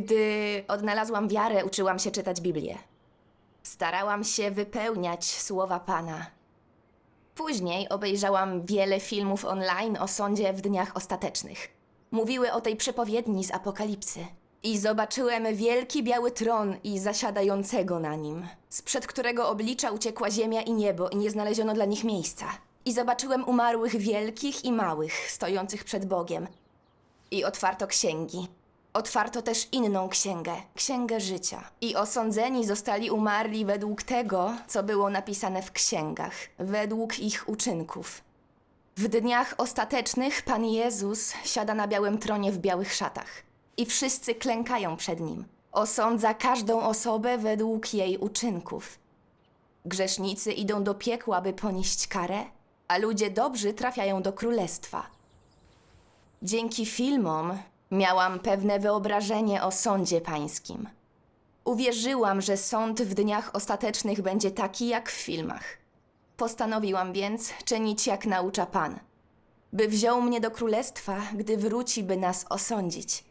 Gdy odnalazłam wiarę, uczyłam się czytać Biblię. Starałam się wypełniać słowa Pana. Później obejrzałam wiele filmów online o sądzie w dniach ostatecznych. Mówiły o tej przepowiedni z Apokalipsy. I zobaczyłem wielki biały tron i zasiadającego na nim, sprzed którego oblicza uciekła ziemia i niebo i nie znaleziono dla nich miejsca. I zobaczyłem umarłych wielkich i małych, stojących przed Bogiem. I otwarto księgi. Otwarto też inną księgę, księgę życia. I osądzeni zostali umarli według tego, co było napisane w księgach, według ich uczynków. W dniach ostatecznych Pan Jezus siada na białym tronie w białych szatach i wszyscy klękają przed nim. Osądza każdą osobę według jej uczynków. Grzesznicy idą do piekła, by ponieść karę, a ludzie dobrzy trafiają do królestwa. Dzięki filmom miałam pewne wyobrażenie o sądzie pańskim. Uwierzyłam, że sąd w dniach ostatecznych będzie taki jak w filmach. Postanowiłam więc czynić jak naucza Pan, by wziął mnie do królestwa, gdy wróci, by nas osądzić.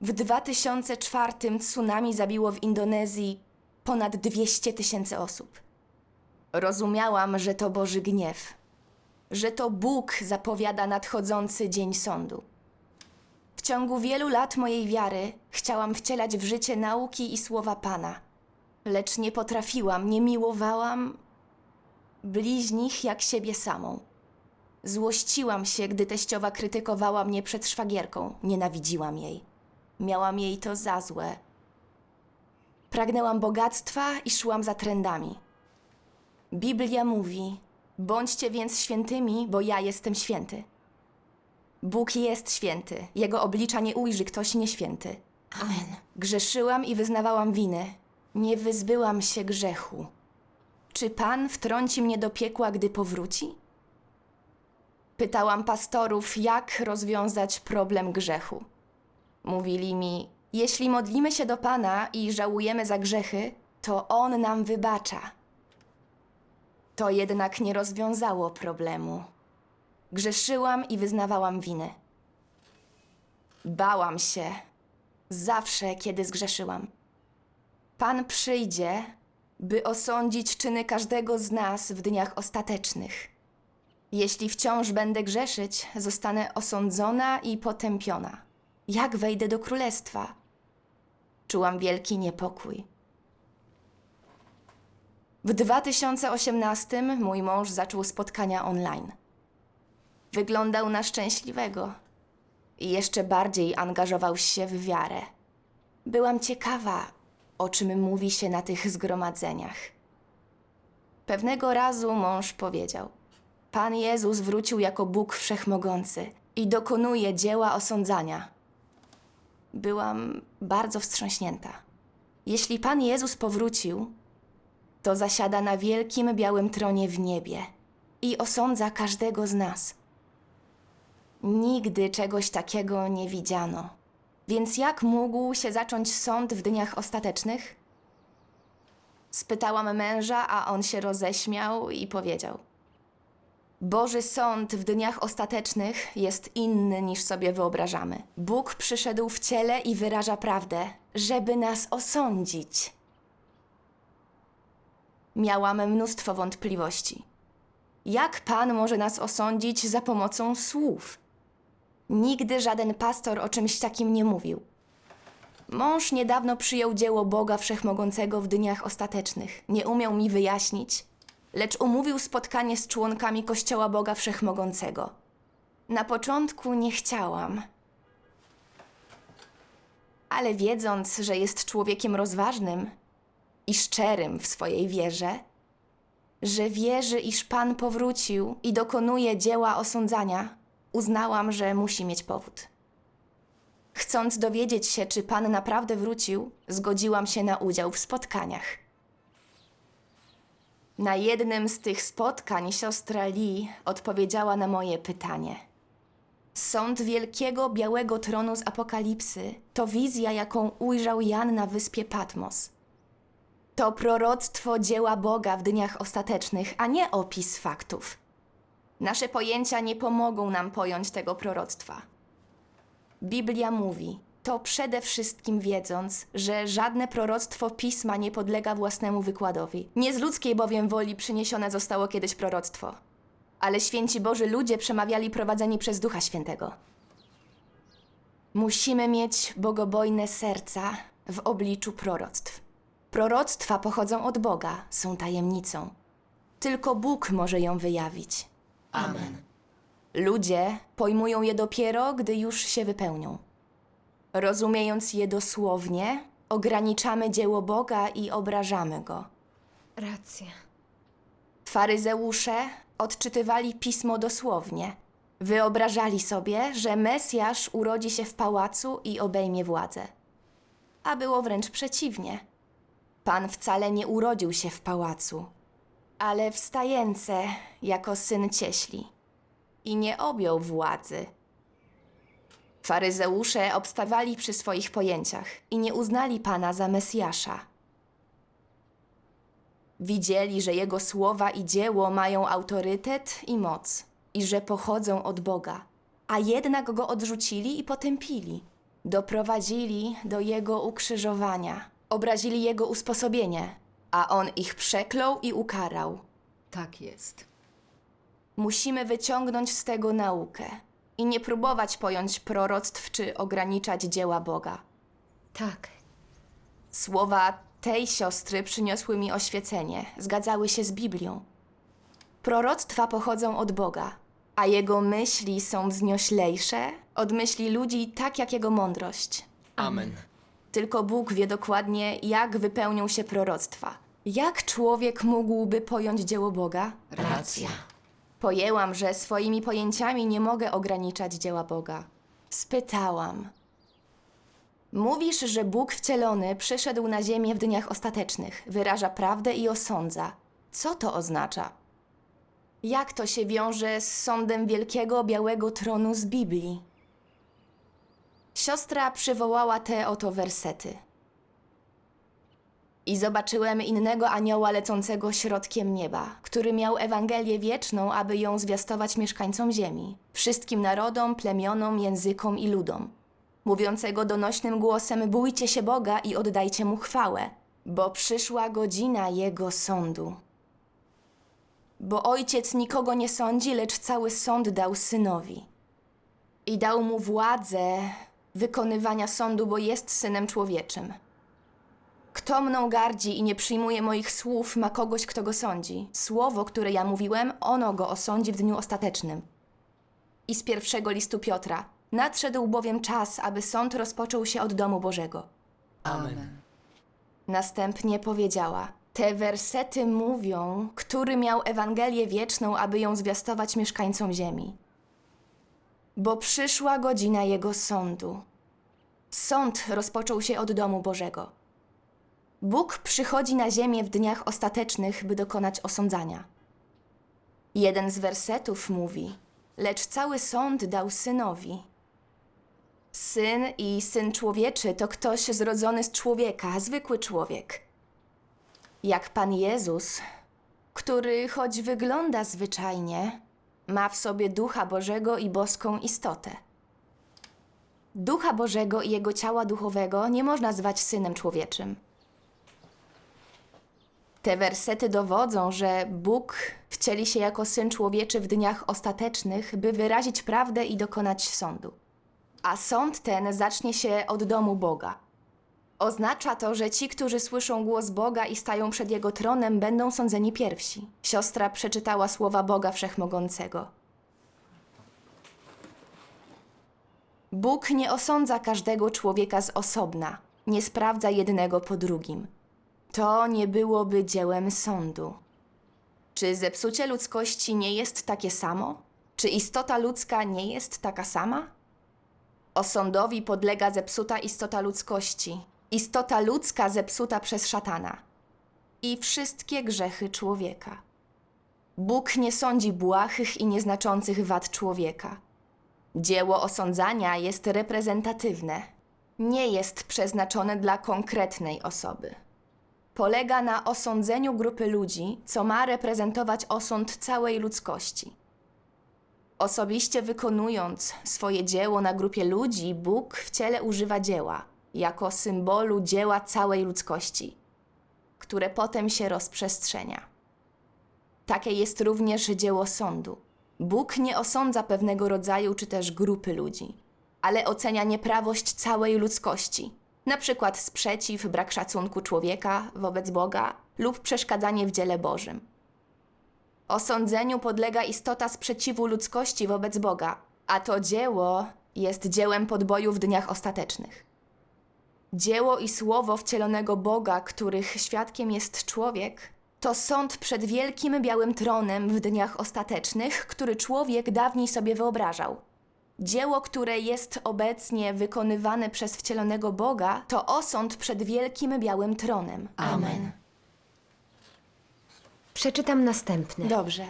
W 2004 tsunami zabiło w Indonezji ponad 200 tysięcy osób. Rozumiałam, że to Boży gniew, że to Bóg zapowiada nadchodzący dzień sądu. W ciągu wielu lat mojej wiary chciałam wcielać w życie nauki i słowa Pana, lecz nie potrafiłam, nie miłowałam bliźnich jak siebie samą. Złościłam się, gdy teściowa krytykowała mnie przed szwagierką. Nienawidziłam jej. Miałam jej to za złe. Pragnęłam bogactwa i szłam za trendami. Biblia mówi: Bądźcie więc świętymi, bo ja jestem święty. Bóg jest święty, jego oblicza nie ujrzy ktoś nieświęty. Amen. Grzeszyłam i wyznawałam winy. Nie wyzbyłam się grzechu. Czy Pan wtrąci mnie do piekła, gdy powróci? Pytałam pastorów, jak rozwiązać problem grzechu. Mówili mi: Jeśli modlimy się do Pana i żałujemy za grzechy, to On nam wybacza. To jednak nie rozwiązało problemu. Grzeszyłam i wyznawałam winy. Bałam się, zawsze, kiedy zgrzeszyłam. Pan przyjdzie, by osądzić czyny każdego z nas w dniach ostatecznych. Jeśli wciąż będę grzeszyć, zostanę osądzona i potępiona. Jak wejdę do królestwa? Czułam wielki niepokój. W 2018 mój mąż zaczął spotkania online. Wyglądał na szczęśliwego i jeszcze bardziej angażował się w wiarę. Byłam ciekawa, o czym mówi się na tych zgromadzeniach. Pewnego razu mąż powiedział: Pan Jezus wrócił jako Bóg wszechmogący i dokonuje dzieła osądzania. Byłam bardzo wstrząśnięta. Jeśli Pan Jezus powrócił, to zasiada na wielkim białym tronie w niebie i osądza każdego z nas. Nigdy czegoś takiego nie widziano. Więc jak mógł się zacząć sąd w dniach ostatecznych? Spytałam męża, a on się roześmiał i powiedział: Boży sąd w dniach ostatecznych jest inny niż sobie wyobrażamy. Bóg przyszedł w ciele i wyraża prawdę, żeby nas osądzić. Miałam mnóstwo wątpliwości. Jak Pan może nas osądzić za pomocą słów? Nigdy żaden pastor o czymś takim nie mówił. Mąż niedawno przyjął dzieło Boga Wszechmogącego w dniach ostatecznych. Nie umiał mi wyjaśnić, lecz umówił spotkanie z członkami Kościoła Boga Wszechmogącego. Na początku nie chciałam, ale wiedząc, że jest człowiekiem rozważnym i szczerym w swojej wierze, że wierzy, iż Pan powrócił i dokonuje dzieła osądzania, uznałam, że musi mieć powód. Chcąc dowiedzieć się, czy Pan naprawdę wrócił, zgodziłam się na udział w spotkaniach. Na jednym z tych spotkań siostra Lee odpowiedziała na moje pytanie. Sąd wielkiego białego tronu z Apokalipsy to wizja, jaką ujrzał Jan na wyspie Patmos. To proroctwo dzieła Boga w dniach ostatecznych, a nie opis faktów. Nasze pojęcia nie pomogą nam pojąć tego proroctwa. Biblia mówi: to przede wszystkim wiedząc, że żadne proroctwo pisma nie podlega własnemu wykładowi. Nie z ludzkiej bowiem woli przyniesione zostało kiedyś proroctwo, ale święci Boży ludzie przemawiali prowadzeni przez Ducha Świętego. Musimy mieć bogobojne serca w obliczu proroctw. Proroctwa pochodzą od Boga, są tajemnicą. Tylko Bóg może ją wyjawić. Amen. Ludzie pojmują je dopiero, gdy już się wypełnią. Rozumiejąc je dosłownie, ograniczamy dzieło Boga i obrażamy go. Racja. Faryzeusze odczytywali pismo dosłownie. Wyobrażali sobie, że Mesjasz urodzi się w pałacu i obejmie władzę. A było wręcz przeciwnie. Pan wcale nie urodził się w pałacu, ale w stajence jako syn cieśli i nie objął władzy. Faryzeusze obstawali przy swoich pojęciach i nie uznali Pana za Mesjasza. Widzieli, że jego słowa i dzieło mają autorytet i moc i że pochodzą od Boga, a jednak go odrzucili i potępili. Doprowadzili do jego ukrzyżowania, obrazili jego usposobienie, a on ich przeklął i ukarał. Tak jest. Musimy wyciągnąć z tego naukę i nie próbować pojąć proroctw czy ograniczać dzieła Boga. Tak. Słowa tej siostry przyniosły mi oświecenie, zgadzały się z Biblią. Proroctwa pochodzą od Boga, a jego myśli są wznioślejsze od myśli ludzi, tak jak jego mądrość. Amen. Tylko Bóg wie dokładnie, jak wypełnią się proroctwa. Jak człowiek mógłby pojąć dzieło Boga? Racja. Pojęłam, że swoimi pojęciami nie mogę ograniczać dzieła Boga. Spytałam. Mówisz, że Bóg wcielony przyszedł na ziemię w dniach ostatecznych, wyraża prawdę i osądza. Co to oznacza? Jak to się wiąże z sądem wielkiego białego tronu z Biblii? Siostra przywołała te oto wersety. I zobaczyłem innego anioła lecącego środkiem nieba, który miał Ewangelię wieczną, aby ją zwiastować mieszkańcom ziemi, wszystkim narodom, plemionom, językom i ludom. Mówiącego donośnym głosem: Bójcie się Boga i oddajcie mu chwałę, bo przyszła godzina jego sądu. Bo ojciec nikogo nie sądzi, lecz cały sąd dał synowi. I dał mu władzę wykonywania sądu, bo jest synem człowieczym. Kto mną gardzi i nie przyjmuje moich słów, ma kogoś, kto go sądzi. Słowo, które ja mówiłem, ono go osądzi w dniu ostatecznym. I z pierwszego listu Piotra. Nadszedł bowiem czas, aby sąd rozpoczął się od domu Bożego. Amen. Następnie powiedziała: Te wersety mówią, który miał Ewangelię wieczną, aby ją zwiastować mieszkańcom ziemi. Bo przyszła godzina jego sądu. Sąd rozpoczął się od domu Bożego. Bóg przychodzi na ziemię w dniach ostatecznych, by dokonać osądzania. Jeden z wersetów mówi: Lecz cały sąd dał synowi. Syn i syn człowieczy to ktoś zrodzony z człowieka, zwykły człowiek. Jak Pan Jezus, który choć wygląda zwyczajnie, ma w sobie ducha Bożego i boską istotę. Ducha Bożego i jego ciała duchowego nie można zwać synem człowieczym. Te wersety dowodzą, że Bóg wcieli się jako syn człowieczy w dniach ostatecznych, by wyrazić prawdę i dokonać sądu. A sąd ten zacznie się od domu Boga. Oznacza to, że ci, którzy słyszą głos Boga i stają przed Jego tronem, będą sądzeni pierwsi. Siostra przeczytała słowa Boga Wszechmogącego. Bóg nie osądza każdego człowieka z osobna, nie sprawdza jednego po drugim. To nie byłoby dziełem sądu. Czy zepsucie ludzkości nie jest takie samo? Czy istota ludzka nie jest taka sama? Osądowi podlega zepsuta istota ludzkości, istota ludzka zepsuta przez szatana i wszystkie grzechy człowieka. Bóg nie sądzi błahych i nieznaczących wad człowieka. Dzieło osądzania jest reprezentatywne, nie jest przeznaczone dla konkretnej osoby. Polega na osądzeniu grupy ludzi, co ma reprezentować osąd całej ludzkości. Osobiście wykonując swoje dzieło na grupie ludzi, Bóg w ciele używa dzieła jako symbolu dzieła całej ludzkości, które potem się rozprzestrzenia. Takie jest również dzieło sądu. Bóg nie osądza pewnego rodzaju czy też grupy ludzi, ale ocenia nieprawość całej ludzkości, na przykład sprzeciw, brak szacunku człowieka wobec Boga lub przeszkadzanie w dziele Bożym. Osądzeniu podlega istota sprzeciwu ludzkości wobec Boga, a to dzieło jest dziełem podboju w dniach ostatecznych. Dzieło i słowo wcielonego Boga, których świadkiem jest człowiek, to sąd przed wielkim białym tronem w dniach ostatecznych, który człowiek dawniej sobie wyobrażał. Dzieło, które jest obecnie wykonywane przez wcielonego Boga, to osąd przed wielkim białym tronem. Amen. Przeczytam następny. Dobrze.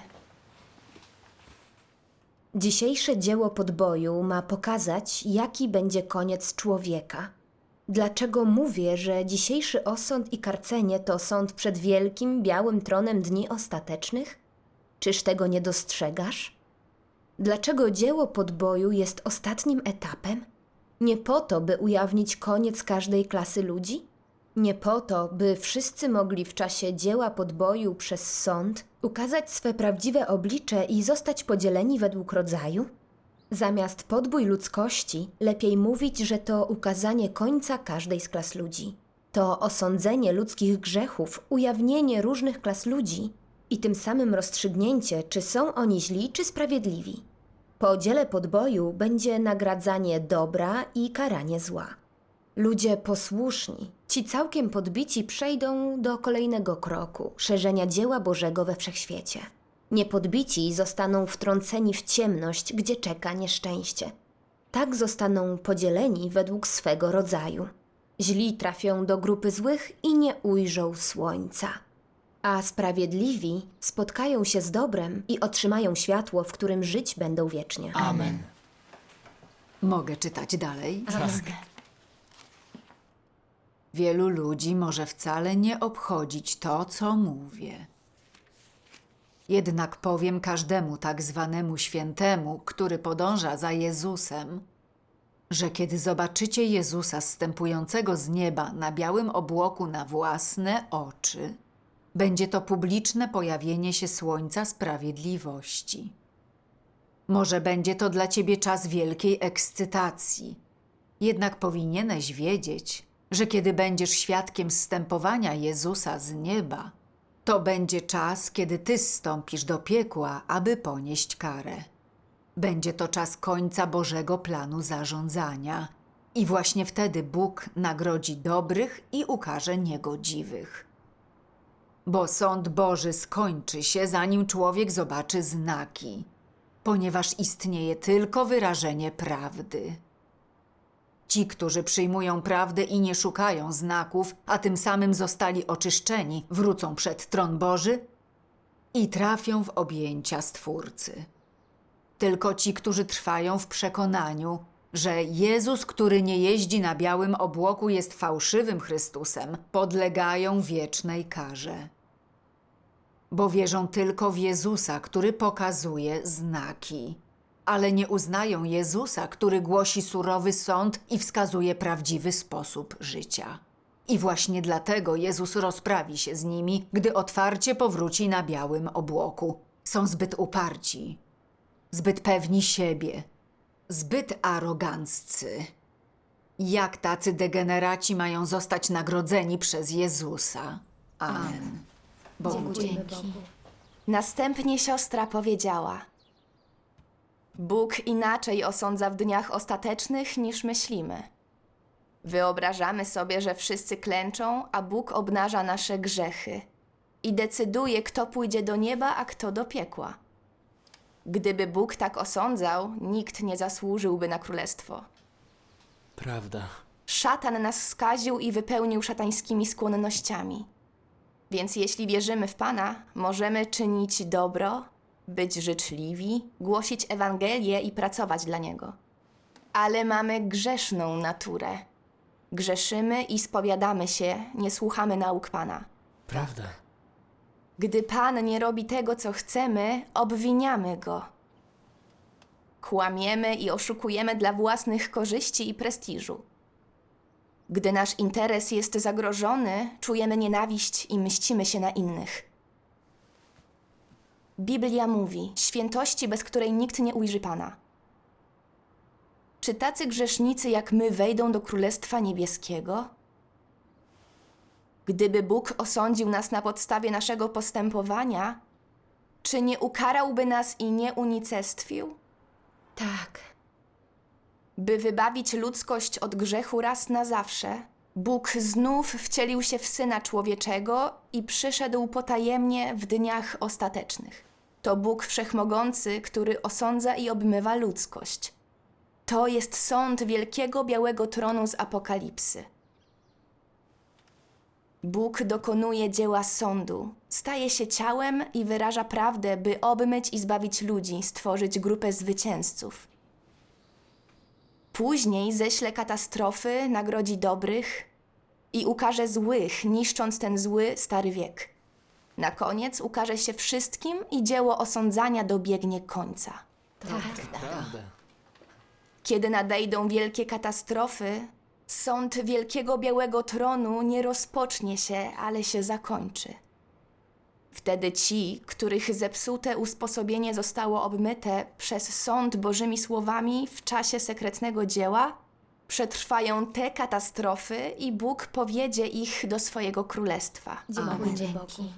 Dzisiejsze dzieło podboju ma pokazać, jaki będzie koniec człowieka. Dlaczego mówię, że dzisiejszy osąd i karcenie to sąd przed wielkim, białym tronem dni ostatecznych? Czyż tego nie dostrzegasz? Dlaczego dzieło podboju jest ostatnim etapem? Nie po to, by ujawnić koniec każdej klasy ludzi? Nie po to, by wszyscy mogli w czasie dzieła podboju przez sąd ukazać swe prawdziwe oblicze i zostać podzieleni według rodzaju? Zamiast podbój ludzkości, lepiej mówić, że to ukazanie końca każdej z klas ludzi. To osądzenie ludzkich grzechów, ujawnienie różnych klas ludzi i tym samym rozstrzygnięcie, czy są oni źli, czy sprawiedliwi. Po dziele podboju będzie nagradzanie dobra i karanie zła. Ludzie posłuszni, ci całkiem podbici, przejdą do kolejnego kroku szerzenia dzieła Bożego we wszechświecie. Niepodbici zostaną wtrąceni w ciemność, gdzie czeka nieszczęście. Tak zostaną podzieleni według swego rodzaju. Źli trafią do grupy złych i nie ujrzą słońca. A sprawiedliwi spotkają się z dobrem i otrzymają światło, w którym żyć będą wiecznie. Amen. Mogę czytać dalej? Wielu ludzi może wcale nie obchodzić to, co mówię. Jednak powiem każdemu tak zwanemu świętemu, który podąża za Jezusem, że kiedy zobaczycie Jezusa zstępującego z nieba na białym obłoku na własne oczy, będzie to publiczne pojawienie się słońca sprawiedliwości. Może będzie to dla ciebie czas wielkiej ekscytacji. Jednak powinieneś wiedzieć, że kiedy będziesz świadkiem zstępowania Jezusa z nieba, to będzie czas, kiedy ty zstąpisz do piekła, aby ponieść karę. Będzie to czas końca Bożego planu zarządzania. I właśnie wtedy Bóg nagrodzi dobrych i ukaże niegodziwych. Bo sąd Boży skończy się, zanim człowiek zobaczy znaki, ponieważ istnieje tylko wyrażenie prawdy. Ci, którzy przyjmują prawdę i nie szukają znaków, a tym samym zostali oczyszczeni, wrócą przed tron Boży i trafią w objęcia Stwórcy. Tylko ci, którzy trwają w przekonaniu, że Jezus, który nie jeździ na białym obłoku, jest fałszywym Chrystusem, podlegają wiecznej karze. Bo wierzą tylko w Jezusa, który pokazuje znaki ale nie uznają Jezusa, który głosi surowy sąd i wskazuje prawdziwy sposób życia. I właśnie dlatego Jezus rozprawi się z nimi, gdy otwarcie powróci na białym obłoku. Są zbyt uparci, zbyt pewni siebie, zbyt aroganccy. Jak tacy degeneraci mają zostać nagrodzeni przez Jezusa? Amen. Bogu dzięki. Następnie siostra powiedziała: Bóg inaczej osądza w dniach ostatecznych niż myślimy. Wyobrażamy sobie, że wszyscy klęczą, a Bóg obnaża nasze grzechy i decyduje, kto pójdzie do nieba, a kto do piekła. Gdyby Bóg tak osądzał, nikt nie zasłużyłby na królestwo. Prawda. Szatan nas skaził i wypełnił szatańskimi skłonnościami. Więc jeśli wierzymy w Pana, możemy czynić dobro, być życzliwi, głosić Ewangelię i pracować dla Niego. Ale mamy grzeszną naturę. Grzeszymy i spowiadamy się, nie słuchamy nauk Pana. Prawda. Gdy Pan nie robi tego, co chcemy, obwiniamy Go. kłamiemy i oszukujemy dla własnych korzyści i prestiżu. Gdy nasz interes jest zagrożony, czujemy nienawiść i mścimy się na innych. Biblia mówi: świętości, bez której nikt nie ujrzy Pana. Czy tacy grzesznicy jak my wejdą do Królestwa Niebieskiego? Gdyby Bóg osądził nas na podstawie naszego postępowania, czy nie ukarałby nas i nie unicestwił? Tak. By wybawić ludzkość od grzechu raz na zawsze, Bóg znów wcielił się w Syna Człowieczego i przyszedł potajemnie w dniach ostatecznych. To Bóg Wszechmogący, który osądza i obmywa ludzkość. To jest sąd wielkiego białego tronu z Apokalipsy. Bóg dokonuje dzieła sądu, staje się ciałem i wyraża prawdę, by obmyć i zbawić ludzi, stworzyć grupę zwycięzców. Później ześle katastrofy, nagrodzi dobrych i ukaże złych, niszcząc ten zły stary wiek. Na koniec ukaże się wszystkim i dzieło osądzania dobiegnie końca. Prawda. Kiedy nadejdą wielkie katastrofy, sąd wielkiego białego tronu nie rozpocznie się, ale się zakończy. Wtedy ci, których zepsute usposobienie zostało obmyte przez sąd Bożymi słowami w czasie sekretnego dzieła, przetrwają te katastrofy i Bóg powiedzie ich do swojego królestwa. Dziękuję Bogu.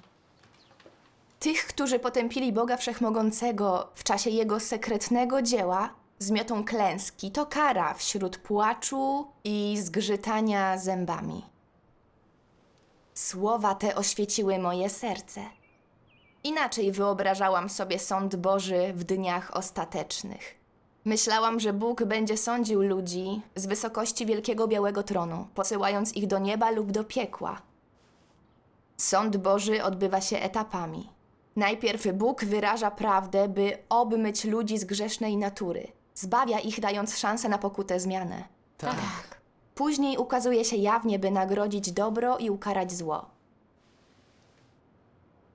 Tych, którzy potępili Boga Wszechmogącego w czasie Jego sekretnego dzieła, zmiotą klęski, to kara wśród płaczu i zgrzytania zębami. Słowa te oświeciły moje serce. Inaczej wyobrażałam sobie sąd Boży w dniach ostatecznych. Myślałam, że Bóg będzie sądził ludzi z wysokości wielkiego białego tronu, posyłając ich do nieba lub do piekła. Sąd Boży odbywa się etapami. Najpierw Bóg wyraża prawdę, by obmyć ludzi z grzesznej natury. Zbawia ich, dając szansę na pokutę zmianę. Tak. Później ukazuje się jawnie, by nagrodzić dobro i ukarać zło.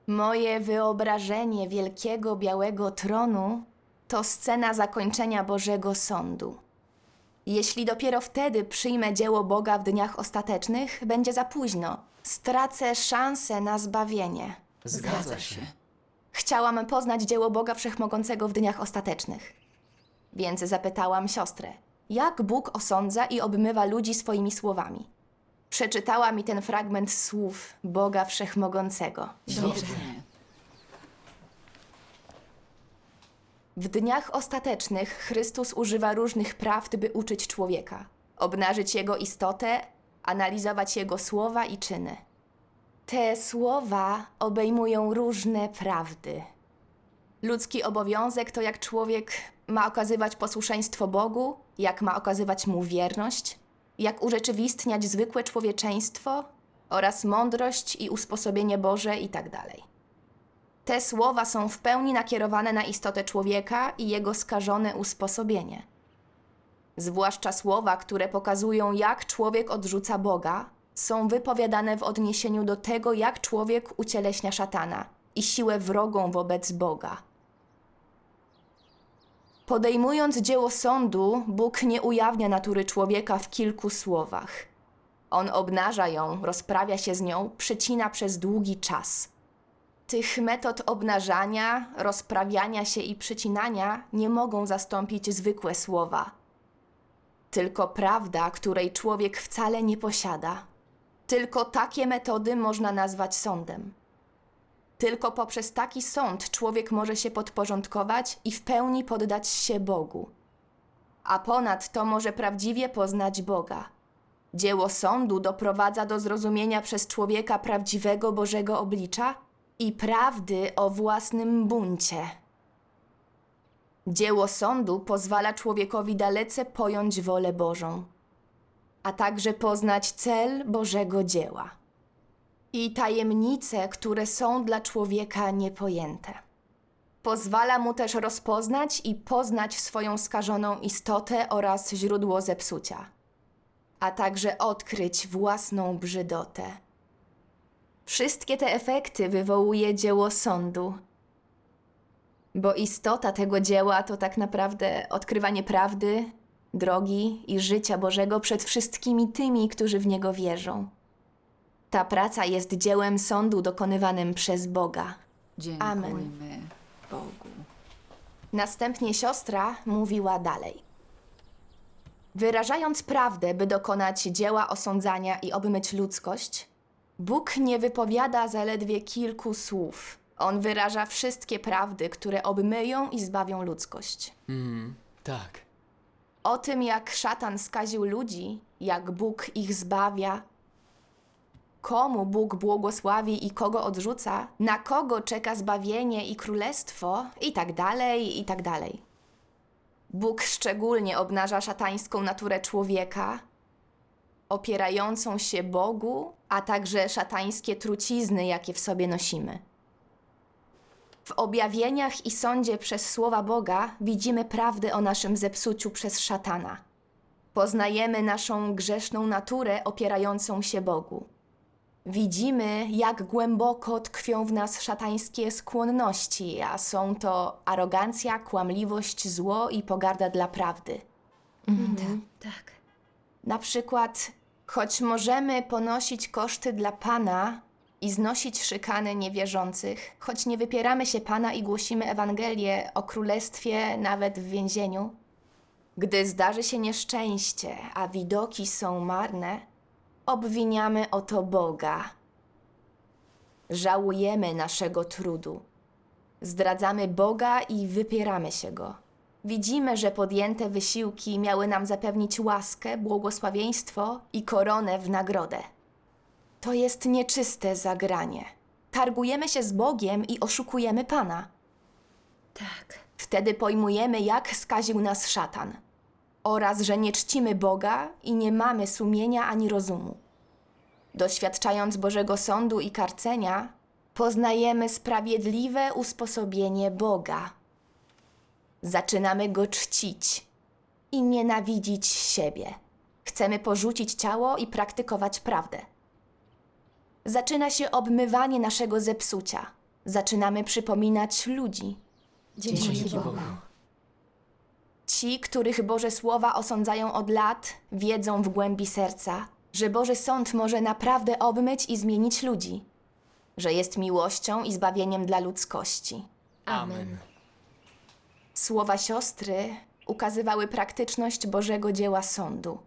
Moje wyobrażenie wielkiego białego tronu to scena zakończenia Bożego Sądu. Jeśli dopiero wtedy przyjmę dzieło Boga w dniach ostatecznych, będzie za późno. Stracę szansę na zbawienie. Zgadza się. Chciałam poznać dzieło Boga Wszechmogącego w dniach ostatecznych. Więc zapytałam siostrę, jak Bóg osądza i obmywa ludzi swoimi słowami. Przeczytała mi ten fragment słów Boga Wszechmogącego. Świetnie. W dniach ostatecznych Chrystus używa różnych prawd, by uczyć człowieka, obnażyć jego istotę, analizować jego słowa i czyny. Te słowa obejmują różne prawdy. Ludzki obowiązek to jak człowiek ma okazywać posłuszeństwo Bogu, jak ma okazywać mu wierność, jak urzeczywistniać zwykłe człowieczeństwo oraz mądrość i usposobienie Boże itd. Te słowa są w pełni nakierowane na istotę człowieka i jego skażone usposobienie. Zwłaszcza słowa, które pokazują, jak człowiek odrzuca Boga, są wypowiadane w odniesieniu do tego, jak człowiek ucieleśnia szatana i siłę wrogą wobec Boga. Podejmując dzieło sądu, Bóg nie ujawnia natury człowieka w kilku słowach. On obnaża ją, rozprawia się z nią, przycina przez długi czas. Tych metod obnażania, rozprawiania się i przycinania nie mogą zastąpić zwykłe słowa. Tylko prawda, której człowiek wcale nie posiada. Tylko takie metody można nazwać sądem. Tylko poprzez taki sąd człowiek może się podporządkować i w pełni poddać się Bogu. A ponadto może prawdziwie poznać Boga. Dzieło sądu doprowadza do zrozumienia przez człowieka prawdziwego Bożego oblicza i prawdy o własnym buncie. Dzieło sądu pozwala człowiekowi dalece pojąć wolę Bożą, a także poznać cel Bożego dzieła i tajemnice, które są dla człowieka niepojęte. Pozwala mu też rozpoznać i poznać swoją skażoną istotę oraz źródło zepsucia, a także odkryć własną brzydotę. Wszystkie te efekty wywołuje dzieło sądu. Bo istota tego dzieła to tak naprawdę odkrywanie prawdy, drogi i życia Bożego przed wszystkimi tymi, którzy w niego wierzą. Ta praca jest dziełem sądu dokonywanym przez Boga. Dziękujmy Bogu. Następnie siostra mówiła dalej. Wyrażając prawdę, by dokonać dzieła osądzania i obmyć ludzkość, Bóg nie wypowiada zaledwie kilku słów. On wyraża wszystkie prawdy, które obmyją i zbawią ludzkość. Mm, tak. O tym, jak szatan skaził ludzi, jak Bóg ich zbawia, komu Bóg błogosławi i kogo odrzuca, na kogo czeka zbawienie i królestwo, i tak dalej, i tak dalej. Bóg szczególnie obnaża szatańską naturę człowieka, opierającą się Bogu, a także szatańskie trucizny, jakie w sobie nosimy. W objawieniach i sądzie przez słowa Boga widzimy prawdę o naszym zepsuciu przez szatana. Poznajemy naszą grzeszną naturę opierającą się Bogu. Widzimy, jak głęboko tkwią w nas szatańskie skłonności, a są to arogancja, kłamliwość, zło i pogarda dla prawdy. Tak. Na przykład, choć możemy ponosić koszty dla Pana i znosić szykany niewierzących, choć nie wypieramy się Pana i głosimy Ewangelię o królestwie nawet w więzieniu, gdy zdarzy się nieszczęście, a widoki są marne, obwiniamy o to Boga. Żałujemy naszego trudu. Zdradzamy Boga i wypieramy się Go. Widzimy, że podjęte wysiłki miały nam zapewnić łaskę, błogosławieństwo i koronę w nagrodę. To jest nieczyste zagranie. Targujemy się z Bogiem i oszukujemy Pana. Tak. Wtedy pojmujemy, jak skaził nas szatan. Oraz, że nie czcimy Boga i nie mamy sumienia ani rozumu. Doświadczając Bożego sądu i karcenia, poznajemy sprawiedliwe usposobienie Boga. Zaczynamy go czcić i nienawidzić siebie. Chcemy porzucić ciało i praktykować prawdę. Zaczyna się obmywanie naszego zepsucia. Zaczynamy przypominać ludzi. Dzięki, Dzięki Bogu. Bogu. Ci, których Boże słowa osądzają od lat, wiedzą w głębi serca, że Boży sąd może naprawdę obmyć i zmienić ludzi, że jest miłością i zbawieniem dla ludzkości. Amen. Słowa siostry ukazywały praktyczność Bożego dzieła sądu.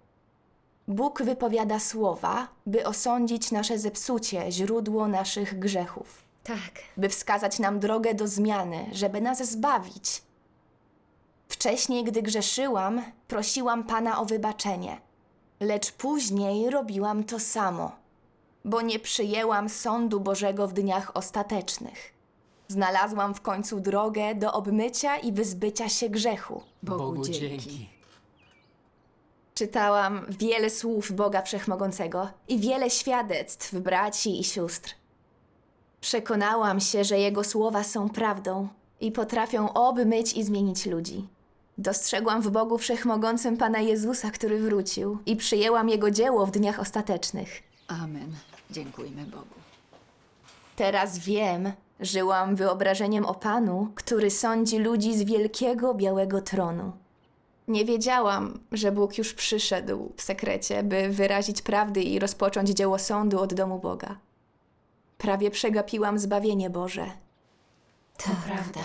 Bóg wypowiada słowa, by osądzić nasze zepsucie, źródło naszych grzechów, Tak. by wskazać nam drogę do zmiany, żeby nas zbawić. Wcześniej, gdy grzeszyłam, prosiłam Pana o wybaczenie, lecz później robiłam to samo, bo nie przyjęłam sądu Bożego w dniach ostatecznych. Znalazłam w końcu drogę do obmycia i wyzbycia się grzechu. Bogu, Bogu dzięki. dzięki. Czytałam wiele słów Boga Wszechmogącego i wiele świadectw braci i sióstr. Przekonałam się, że Jego słowa są prawdą i potrafią obmyć i zmienić ludzi. Dostrzegłam w Bogu Wszechmogącym Pana Jezusa, który wrócił i przyjęłam Jego dzieło w dniach ostatecznych. Amen. Dziękujmy Bogu. Teraz wiem, żyłam wyobrażeniem o Panu, który sądzi ludzi z wielkiego białego tronu. Nie wiedziałam, że Bóg już przyszedł w sekrecie, by wyrazić prawdy i rozpocząć dzieło sądu od domu Boga. Prawie przegapiłam zbawienie Boże. To prawda.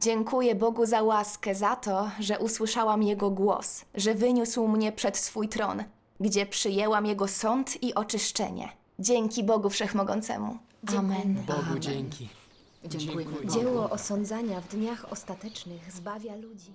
Dziękuję Bogu za łaskę, za to, że usłyszałam Jego głos, że wyniósł mnie przed swój tron, gdzie przyjęłam Jego sąd i oczyszczenie. Dzięki Bogu Wszechmogącemu. Amen. Bogu Amen. dzięki. Dziękujemy. Dziękuję. Dzieło osądzania w dniach ostatecznych zbawia ludzi.